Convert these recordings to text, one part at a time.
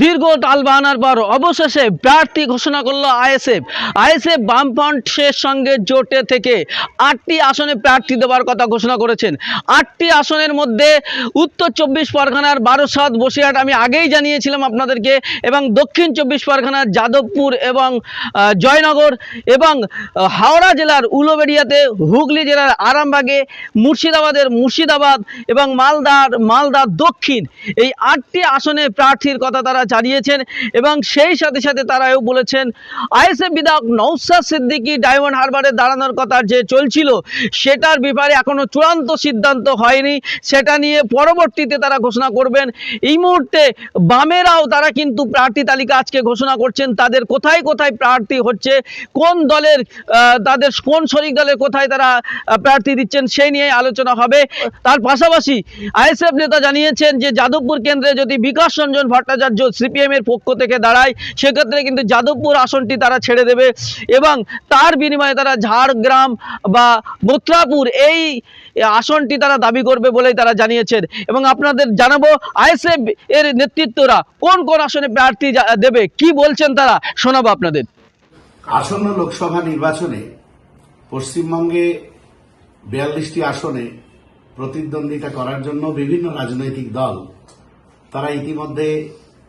দীর্ঘ টালবাহানার পর অবশেষে প্রার্থী ঘোষণা করল আইএসএফ। আইএসএফ বামফ্রন্টের সঙ্গে জোটে থেকে আটটি আসনে প্রার্থী দেওয়ার কথা ঘোষণা করেছেন। আটটি আসনের মধ্যে উত্তর চব্বিশ পরগনার বারোসাত বসিরহাট আমি আগেই জানিয়েছিলাম আপনাদেরকে এবং দক্ষিণ চব্বিশ পরগনার যাদবপুর এবং জয়নগর এবং হাওড়া জেলার উলোবেড়িয়াতে, হুগলি জেলার আরামবাগে, মুর্শিদাবাদের মুর্শিদাবাদ এবং মালদার মালদা দক্ষিণ। এই আটটি আসনে প্রার্থীর কথা তারা জানিয়েছেন এবং সেই সাথে সাথে তারাও বলেছেন, আইএসএফ বিধায়ক নৌসাদ সিদ্দিকী ডায়মন্ড হারবারে দাঁড়ানোর কথা যে চলছিল, সেটার ব্যাপারে এখনও চূড়ান্ত সিদ্ধান্ত হয়নি। সেটা নিয়ে পরবর্তীতে তারা ঘোষণা করবেন। এই মুহূর্তে বামেরাও তারা কিন্তু প্রার্থী তালিকা আজকে ঘোষণা করছেন, তাদের কোথায় কোথায় প্রার্থী হচ্ছে, কোন দলের তাদের কোন শরিক দলের কোথায় তারা প্রার্থী দিচ্ছেন সেই নিয়ে আলোচনা হবে। তার পাশাপাশি আইএসএফ নেতা জানিয়েছেন যে, যাদবপুর কেন্দ্রে যদি বিকাশ রঞ্জন ভট্টাচার্য সিপিএম এর পক্ষ থেকে দাঁড়ায়। সেক্ষেত্রে কিন্তু যাদবপুর আসনটি তারা ছেড়ে দেবে এবং তার বিনিময়ে তারা ঝাড়গ্রাম বা মথুরাপুর এই আসনটি তারা দাবি করবে বলেই তারা জানিয়েছেন। এবং আপনাদের জানাব, আইএসএফ এর নেতৃত্বরা কোন কোন আসনে প্রার্থী দেবে, কি বলছেন তারা, শোনাবো আপনাদের। আসন্ন লোকসভা নির্বাচনে পশ্চিমবঙ্গে বিয়াল্লিশটি আসনে প্রতিদ্বন্দ্বিতা করার জন্য বিভিন্ন রাজনৈতিক দল তারা ইতিমধ্যে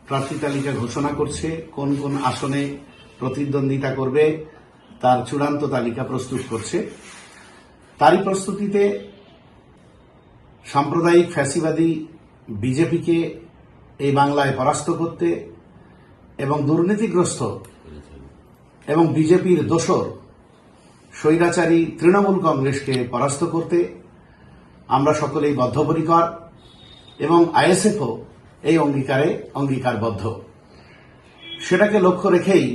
প্রার্থী তালিকা ঘোষণা করছে, কোন কোন আসনে প্রতিদ্বন্দ্বিতা করবে, তার চূড়ান্ত তালিকা প্রস্তুত করছে। তারই প্রস্তুতিতে সাম্প্রদায়িক ফ্যাসিবাদী বিজেপিকে এই বাংলায় পরাস্ত করতে এবং দুর্নীতিগ্রস্ত এবং বিজেপির দোসর স্বৈরাচারী তৃণমূল কংগ্রেসকে পরাস্ত করতে আমরা সকলেই বদ্ধপরিকর এবং আইএসএফও এই অঙ্গীকারে অঙ্গীকারবদ্ধ। সেটাকে লক্ষ্য রেখেই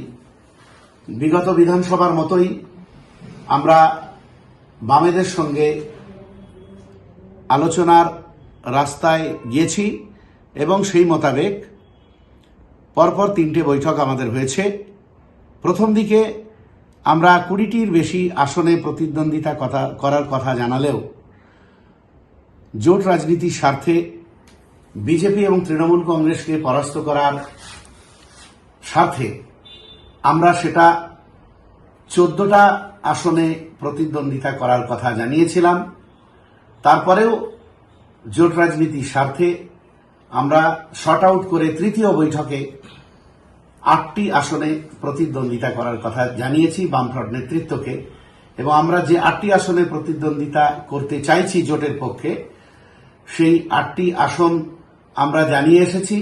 বিগত বিধানসভার মতোই আমরা বামেদের সঙ্গে আলোচনার রাস্তায় গিয়েছি এবং সেই মোতাবেক পরপর তিনটে বৈঠক আমাদের হয়েছে। প্রথম দিকে আমরা কুড়িটির বেশি আসনে প্রতিদ্বন্দ্বিতা কথা করার কথা জানালেও জোট রাজনীতির স্বার্থে বিজেপি এবং তৃণমূল কংগ্রেসকে পরাস্ত করার সাথে আমরা সেটা চোদ্দটা আসনে প্রতিদ্বন্দ্বিতা করার কথা জানিয়েছিলাম। তারপরেও জোট রাজনীতির স্বার্থে আমরা শর্ট আউট করে তৃতীয় বৈঠকে আটটি আসনে প্রতিদ্বন্দ্বিতা করার কথা জানিয়েছি বামফ্রন্ট নেতৃত্বকে। এবং আমরা যে আটটি আসনে প্রতিদ্বন্দ্বিতা করতে চাইছি জোটের পক্ষে, সেই আটটি আসন আমরা জানিয়ে এসেছি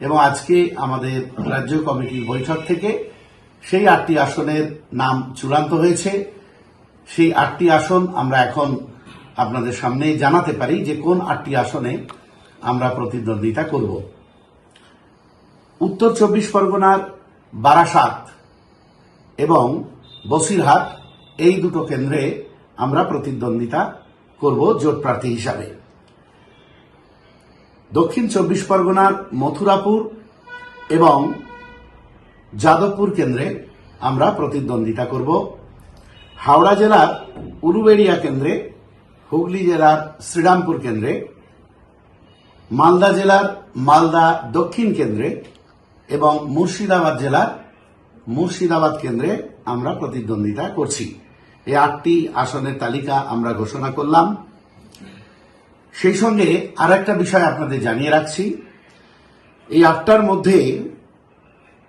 এবং আজকে আমাদের রাজ্য কমিটির বৈঠক থেকে সেই আটটি আসনের নাম চূড়ান্ত হয়েছে। সেই আটটি আসন আমরা এখন আপনাদের সামনে জানাতে পারি যে কোন আটটি আসনে আমরা প্রতিদ্বন্দ্বিতা করব। উত্তর চব্বিশ পরগনার বারাসাত এবং বসিরহাট এই দুটো কেন্দ্রে আমরা প্রতিদ্বন্দ্বিতা করব জোট প্রার্থী হিসাবে। দক্ষিণ চব্বিশ পরগনার মথুরাপুর এবং যাদবপুর কেন্দ্রে আমরা প্রতিদ্বন্দ্বিতা করব। হাওড়া জেলার উলুবেড়িয়া কেন্দ্রে, হুগলি জেলার শ্রীরামপুর কেন্দ্রে, মালদা জেলার মালদা দক্ষিণ কেন্দ্রে এবং মুর্শিদাবাদ জেলার মুর্শিদাবাদ কেন্দ্রে আমরা প্রতিদ্বন্দ্বিতা করছি। এই আটটি আসনের তালিকা আমরা ঘোষণা করলাম। সেই সঙ্গে আর একটা বিষয় আপনাদের জানিয়ে রাখছি। এই আটটার মধ্যে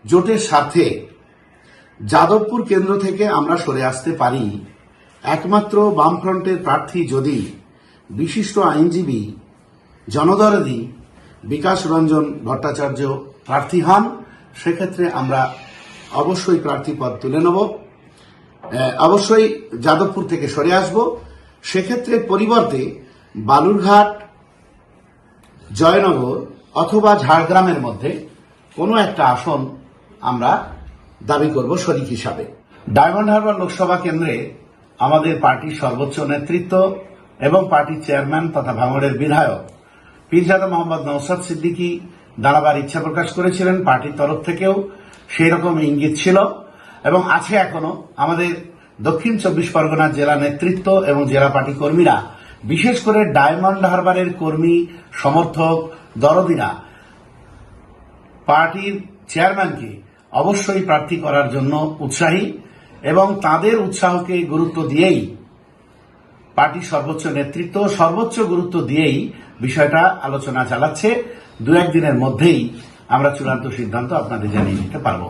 জোটের স্বার্থে যাদবপুর কেন্দ্র থেকে আমরা সরে আসতে পারি। একমাত্র বামফ্রন্টের প্রার্থী যদি বিশিষ্ট আইনজীবী জনদরদি বিকাশ রঞ্জন ভট্টাচার্য প্রার্থী হন, সেক্ষেত্রে আমরা অবশ্যই প্রার্থী পদ তুলে নেব। অবশ্যই যাদবপুর থেকে সরে আসব। সেক্ষেত্রে পরিবর্তে বালুরঘাট, জয়নগর অথবা ঝাড়গ্রামের মধ্যে কোনো একটা আসন আমরা দাবি করব শরিক হিসাবে। ডায়মন্ড হারবার লোকসভা কেন্দ্রে আমাদের পার্টির সর্বোচ্চ নেতৃত্ব এবং পার্টির চেয়ারম্যান তথা ভাঙড়ের বিধায়ক পীরজাদা মোহাম্মদ নৌসাদ সিদ্দিকী দাঁড়াবার ইচ্ছা প্রকাশ করেছিলেন পার্টির তরফ থেকেও, সেই রকম ইঙ্গিত ছিল এবং আছে এখনও আমাদের দক্ষিণ চব্বিশ পরগনার জেলা নেতৃত্ব এবং জেলা পার্টি কর্মীরা বিশেষ করে ডায়মন্ড হারবারের কর্মী, সমর্থক, দরদিরা। পার্টির চেয়ারম্যানকে অবশ্যই প্রার্থী করার জন্য উৎসাহী এবং তাদের উৎসাহকে গুরুত্ব দিয়েই পার্টির সর্বোচ্চ নেতৃত্ব, সর্বোচ্চ গুরুত্ব দিয়েই বিষয়টা আলোচনা চালাচ্ছে। দু একদিনের মধ্যেই আমরা চূড়ান্ত সিদ্ধান্ত আপনাদের জানিয়ে দিতে পারব।